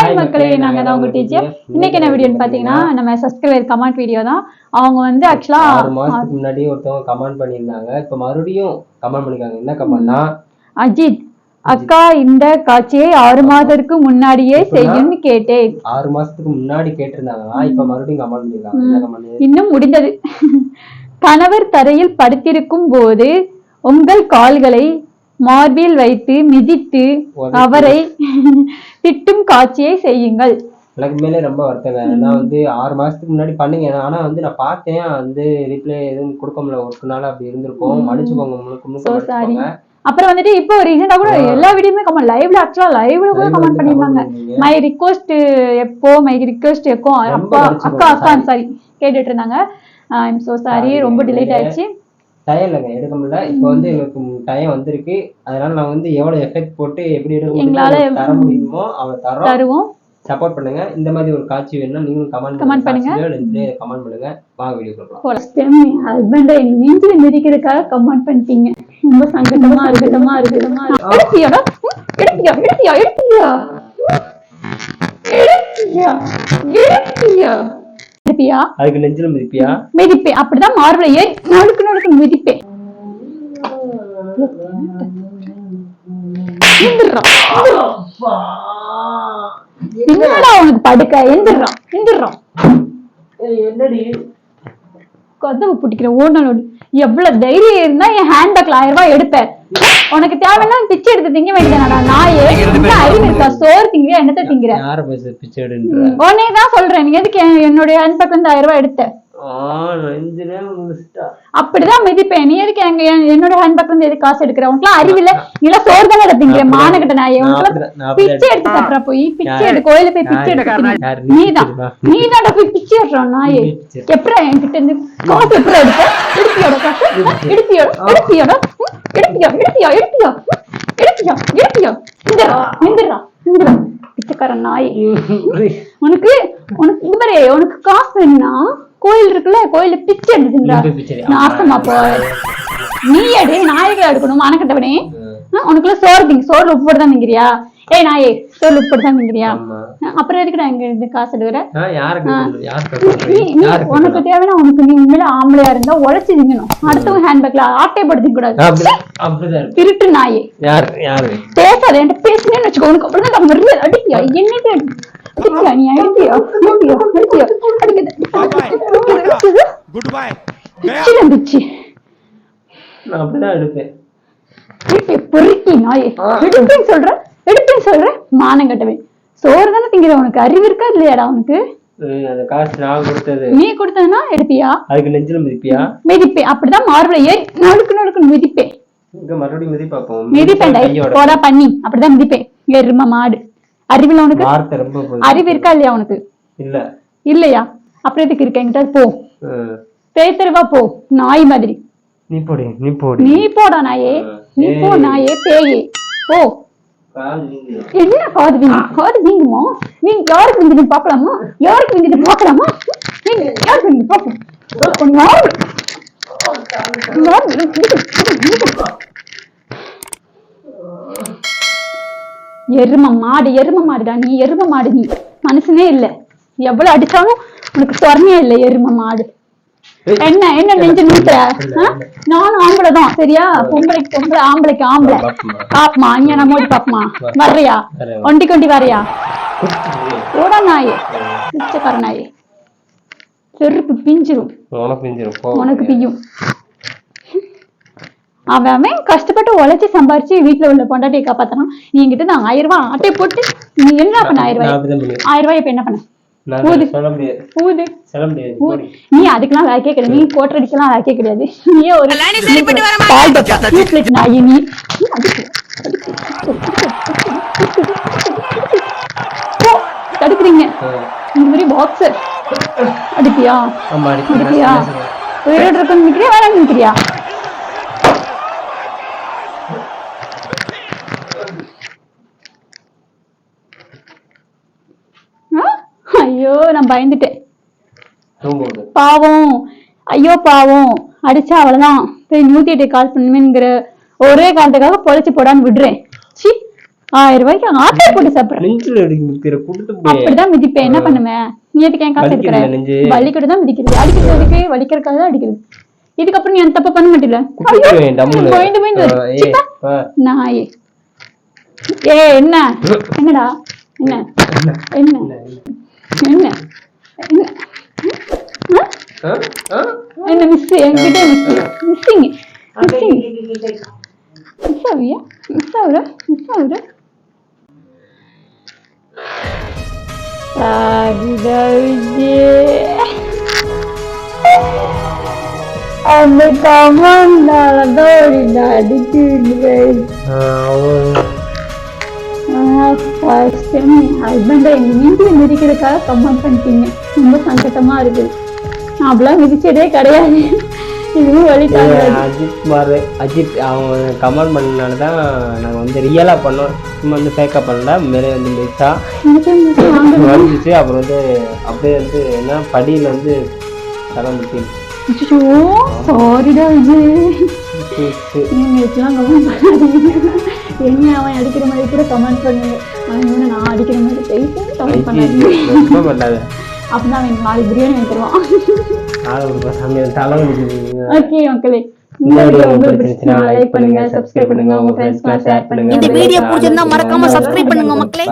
Hi மக்களே நாங்க தான் உங்க டீச்சர் இன்னைக்கு என்ன வீடியோன்னு பாத்தீங்கன்னா நம்ம சப்ஸ்கிரைபர் கமெண்ட் வீடியோ தான். அவங்க வந்து ஆக்சுவலா ஆறு மாசத்துக்கு முன்னாடி ஒருத்தவங்க கமெண்ட் பண்ணியிருந்தாங்க. இப்ப மறுபடியும் கமெண்ட் பண்ணிருக்காங்க என்ன கமெண்ட்னா அஜித் அக்கா இந்த காட்சியை ஆறு மாதத்துக்கு முன்னாடியே செய்யும்னு கேட்டேன். ஆறு மாசத்துக்கு முன்னாடி கேட்டிருந்தாங்க. இப்ப மறுபடியும் கமெண்ட் பண்ணிருக்காங்க இன்னும் முடிந்தது. கணவர் தரையில் படுத்திருக்கும் போது உங்கள் கால்களை மார்பில் வைத்து மிதித்து அவரை திட்டும் காட்சியை செய்யுங்கள். எனக்கு மேலே ரொம்ப வருத்தங்க. நான் வந்து ஆறு மாசத்துக்கு முன்னாடி பண்ணீங்க. ஆனா வந்து நான் பார்த்தேன். வந்து ரிப்ளை எதுவும் கொடுக்க முடியல. ஒர்க்குனால அப்படி இருந்திருக்கும். மன்னிச்சுக்கோங்க முழுக்க. மன்னிச்சுக்கோங்க. அப்புறம் வந்துட்டு இப்போ ரீசெண்டா கூட எல்லா வீடியோமே கமெண்ட் லைவ்ல ஆக்சுவலா லைவ்ல கூட கமெண்ட் பண்ணிருந்தாங்க. மை ரிக்வஸ்ட் எப்போ? மை ரிக்வஸ்ட் எப்போ? அப்பா அக்கா அக்கா சாரி கேட்டுட்டு இருந்தாங்க. ஐம் சோ சாரி ரொம்ப டிலேட். ஆயிடுச்சு. டைம் இல்லைங்க எடுக்க முடியல. இப்போ வந்து எங்களுக்கு டைம் வந்திருக்கு. அதனால நான் வந்து எவ்வளவு எஃபெக்ட் போட்டு எப்படி எடுக்க முடியுமோ தர முடியுமோ அவளை தரோம் தருவோம். சப்போர்ட் பண்ணுங்க. இந்த மாதிரி ஒரு காட்சி வேணும்னா நீங்களும் கமெண்ட் Comment பண்ணுங்க. கமெண்ட் பண்ணுங்க. வாங்க வீடியோ டைம் என் ஹஸ்பண்டை மிதிக்கிறதுக்காக கமெண்ட் பண்ணிட்டீங்க. ரொம்ப சங்கடமா இருக்குதமா இருக்குதமா எடுத்தியாடா? எடுத்தியா? எடுத்தியா? எடுத்தியா? எடுத்தியா? எடுத்தியா? எடுத்தியா அதுக்கு நெஞ்சில மிதிப்பியா? மிதிப்பேன் அப்படிதான் மார்பிள ஏறி நடுக்கு நடுக்கு மிதிப்பேன். என்னடா உனக்கு படுக்க? எந்திர்றான் எந்திர்றான் என்னடி? கதவு பிடிக்கிற ஓடனோடு எவ்வளவு தைரியம் இருந்தா என் ஹேண்ட்பேக்ல ஆயிரம் ரூபாய் எடுப்பேன். உனக்கு தேவைன்னா பிச்சை எடுத்து திங்க வேண்டியதானடா நாயே என்ன அறிவு இருக்கா? சோறு திங்கிறியா என்னத்த திங்கிற? யார பேச பிச்சை எடுன்ற உடனே தான் சொல்றேன். நீ எதுக்கு என்- என்னுடைய இருந்து ஆயிரம் ரூபாய் எடுத்த? ஆ நெஞ்சிலே முடிச்சிட்டா அப்படிதான் மிதிப்பேன். நீ எதுக்கு எங்க என்- என்னோட ஹேண்ட்பேக்ல இருந்து எதுக்கு காசு எடுக்கிற? உனக்குலாம் அறிவில்ல. எல்லாம் சோறு தானே திங்கிற மானகிட்ட நாயே. உனக்குலாம் பிச்சை எடுத்து போய். பிச்சை? எடு கோயில போய் பிச்சை? எடுக்க நீதான். எடுப்பா? நீதான்டா போய் பிச்சை நாயே. எப்படா என்கிட்ட இருந்து காசு எப்படா எடுத்த எடுத்தியோட காசு? எடுத்தியோட எடுத்தியோட எடுத்தியா எடுத்தியா எடுத்தியா எடுத்தியா எடுத்தியா இந்திரா பிச்சைக்காரன் நாயே. உனக்கு உனக்கு இது உனக்கு காசு வேணும்னா கோயில் இருக்குல்ல கோயில்ல பிச்சை எடுத்துங்களா நீ போய் பிச்சை எடு. நாசமா போ நீ எடு நாயகை எடுக்கணும் மானக்கட்டவனே உனக்குள்ள சோறு திங்க சோறுல உப்பு போட்டு தான் திங்கிறியா? ஏய் நாயே சோறுல உப்பு போட்டு தான் ஆமா. அப்புறம் எதுக்கு நான் இங்க இருந்து காசு எடுக்கிற? உனக்கு? தேவைன்னா உனக்கு நீ உண்மையில ஆம்பளையா இருந்தா உழைச்சு திங்கணும். அடுத்தவங்க ஹேண்ட்பேக்ல ஆட்டை படுத்திக்க கூடாது. திருட்டு நாயே. பேசாத என்கிட்ட பேசுனேன்னு வச்சுக்கோ. உனக்கு நான் மறுபடியும் அடிப்பியா என்னைக்கு சொல்ற மானம் கட்டவேன் சோறு தானே திங்கிற உனக்கு அறிவு இருக்கா இல்லையாடா உனக்கு நீ கொடுத்ததுனா எடுப்பியா அதுக்கு நெஞ்சில மிதிப்பியா மிதிப்பே அப்படிதான் மார்பிள ஏறி நடுக்கு நடுக்கு மிதிப்பேன் மறுபடியும் மிதி மிதிப்பேன் போடா பண்ணி அப்படிதான் மிதிப்பேன் எரும மாடு அறிவுல போகுது. அறிவு இருக்கா இல்லையா உனக்கு? இல்ல. இல்லையா? அப்புறம் எதுக்கு இருக்க? என்கிட்ட போ. ம். பேய் தெருவா போ. நாய் மாதிரி. நீ போடி நீ போடி. நீ போடா நாயே. நீ போ. நாயே பேயே. போ. என்ன காது வீங்கு? காது வீங்குமா? நீங்க யாருக்கு வீங்குது பார்க்கலாமா யாருக்கு வீங்குது பார்க்கலாமா நீங்க யாருக்கு வீங்குது? பார்ப்போம் யாரு யாரு வீங்குது? எரும மாடு எரும மாடுடா நீ எரும மாடு நீ. மனுஷனே இல்ல. எவ்வளவு அடிச்சாலும் உனக்கு சொரணையே இல்ல எரும மாடு. என்ன என்ன நெஞ்சு நிறுத்துற ஆ? நானும் ஆம்பளை தான் சரியா? பொம்பளைக்கு பொம்பளை ஆம்பளைக்கு ஆம்பளை. பாப்போமா? இங்க நம்ம ஓடி பாப்பமா வர்றியா. ஒண்டி கொண்டி வரையா ஓடா நாயே. பிச்சைக்கார நாயே. செருப்பு பிஞ்சிரும். உனக்கு பிஞ்சிரும் உனக்கு பிய்யும் அவன் கஷ்டப்பட்டு உழைச்சி சம்பாரிச்சு வீட்டுல உள்ள பொண்டாட்டியை காப்பாத்தறான். நீ என்கிட்ட நான் ஆயிரம் ரூபாய் ஆட்டை போட்டு நீ என்ன பண்ண ஆயிரம் ரூபாய்? ஆயிரம் ரூபாய் இப்ப என்ன பண்ண? நீ அதுக்கெல்லாம் லாக்கே கிடையாது. நீ கோட்டர் அடிக்கலாம் லாக்கே கிடையாது. நீயே ஒரு நாயி நீ. நீ தடுக்குறீங்க. இந்த மாதிரி பாக்ஸர் அடிப்பியா. அடிப்பியா? உயிரோடு இருக்குன்னு நிக்கிறியா வேணாம் நிக்கிறியா ஐயோ நான் பயந்துட்டேன். பாவம். ஐயோ பாவம். அடிச்சா அவ்வளவுதான். போய் நூத்தி எட்டு கால் பண்ணுவேங்கிற ஒரே காரணத்துக்காக பொழைச்சு போடான்னு விடுறேன். சி ஆயிரம் ரூபாய்க்கு ஆப்பிள் போட்டு சாப்பிடுறேன். அப்படிதான் மிதிப்பேன். என்ன பண்ணுவேன் நீ எதுக்கு என் காசு எடுக்கிற. வலிக்கிட்டு தான் மிதிக்கிறது. அடிக்கிறது எதுக்கு வலிக்கிறதுக்காக தான் அடிக்கிறது. இதுக்கப்புறம் நீ அந்த தப்ப பண்ண மாட்டில. நாயே. ஏ என்ன? என்னடா? என்ன? என்ன? என்ன என்ன ஆ? ஆ? ஆ? என்ன மிஸ் என்கிட்ட மிஸ் மிஸ்ஸிங் மிஸ்ஸிங் மிஸ் ஆவியா மிஸ் ஆகுற மிஸ் ஆகுற அந்த கமண்டாலதான் அடிக்கிறேன் ஆ, அவன் டைம் ஹஸ்பண்டை எங்க வீட்டுல மிதிக்கிறதுக்காக கமெண்ட் பண்ணிட்டீங்க. ரொம்ப சங்கட்டமா இருக்குது நான் அப்படிலாம் மிதிச்சதே கிடையாது. இதுவும் வழி அஜித் குமார் அஜித் அவன் கமெண்ட் பண்ணனால தான் நாங்கள் வந்து ரியலாக பண்ணோம். சும்மா வந்து ஃபேக்கப் பண்ணல மேலே வந்து மிச்சா வந்துச்சு அப்புறம் வந்து அப்படியே வந்து என்ன படியில் வந்து தலை முட்டி சாரிடா விஜய் நீங்க இப்பெல்லாம் கமெண்ட் பண்ணாதீங்க. என்ன அவன் அடிக்கிற மாதிரி கூட கமெண்ட் பண்ணுங்க அவன் நான் அடிக்கிற மாதிரி பேசி கமெண்ட் பண்ணாத. அப்பதான் அவன் நாலு பிரியாணி வலிக்குது. ஓகே மக்களே இந்த வீடியோ பிடிச்சிருந்தா லைக் பண்ணுங்க சப்ஸ்கிரைப் பண்ணுங்க உங்க ஃப்ரெண்ட்ஸ்க்கு ஷேர் பண்ணுங்க. இந்த வீடியோ பிடிச்சிருந்தா மறக்காம சப்ஸ்கிரைப் பண்ணுங்க மக்களே.